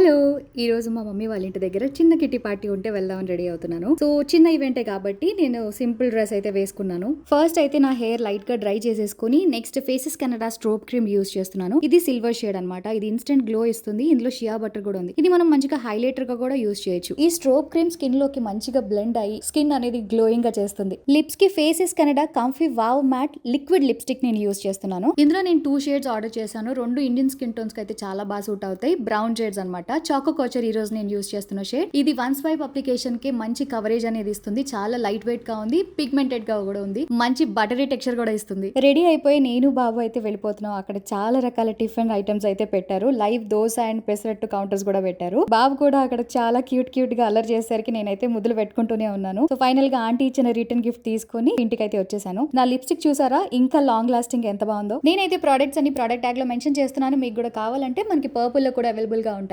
Hello ఈ రోజు మా మమ్మీ వాళ్ళ ఇంటి దగ్గర చిన్న కిట్టి పార్టీ ఉంటే వెళ్దామని రెడీ అవుతున్నాను. సో చిన్న ఈవెంటే కాబట్టి నేను సింపుల్ డ్రెస్ అయితే వేసుకున్నాను. ఫస్ట్ అయితే నా హెయిర్ లైట్గా డ్రై చేసేసుకుని next faces Canada strobe cream use చేస్తున్నాను. ఇది సిల్వర్ షేడ్ అనమాట ఇది ఇన్స్టెంట్ గ్లో ఇస్తుంది. ఇందులో షియా బటర్ కూడా ఉంది. ఇది మనం మంచిగా హైలైటర్గా కూడా యూస్ చేయొచ్చు. ఈ స్ట్రోప్ క్రీమ్ స్కిన్లోకి మంచిగా బ్లెండ్ అయ్యి స్కిన్ అనేది గ్లోయింగ్గా చేస్తుంది. లిప్స్కి faces Canada comfy wow matte liquid lipstick నేను యూస్ చేస్తున్నాను. ఇందులో నేను టూ షేడ్స్ ఆర్డర్ చేశాను. రెండు ఇండియన్ స్కిన్ టోన్స్కి అయితే చాలా బాగా సూట్ అవుతాయి. బ్రౌన్ షేడ్స్ అనమాట. చాకో కోచర్ ఈ రోజు నేను యూస్ చేస్తున్న షేడ్. ఇది వన్ స్వైప్ అప్లికేషన్కి మంచి కవరేజ్ అనేది ఇస్తుంది. చాలా లైట్ వెయిట్గా ఉంది. పిగ్మెంటెడ్గా కూడా ఉంది. మంచి బటరీ టెక్స్చర్ కూడా ఇస్తుంది. రెడీ అయిపోయి నేను బాబు అయితే వెళ్ళిపోతున్నాం. అక్కడ చాలా రకాల టిఫిన్ ఐటమ్స్ అయితే పెట్టారు. Live dosa and pesarattu counters కూడా పెట్టారు. బాబు కూడా అక్కడ చాలా క్యూట్ క్యూట్గా అల్లరి చేసేసరికి నేనైతే ముద్దులు పెట్టుకుంటూనే ఉన్నాను. సో ఫైనల్గా ఆంటీ ఇచ్చిన రిటర్న్ గిఫ్ట్ తీసుకొని ఇంటికి అయితే వచ్చేసాను. నా లిప్స్టిక్ చూసారా? ఇంకా లాంగ్ లాస్టింగ్ ఎంత బాగుందో. నేనైతే ప్రోడక్ట్స్ అన్ని ప్రోడక్ట్ ట్యాగ్లో మెన్షన్ చేస్తున్నాను. మీకు కూడా కావాలంటే మనకి పర్పుల్లో కూడా అవైలబుల్గా ఉంటాయి.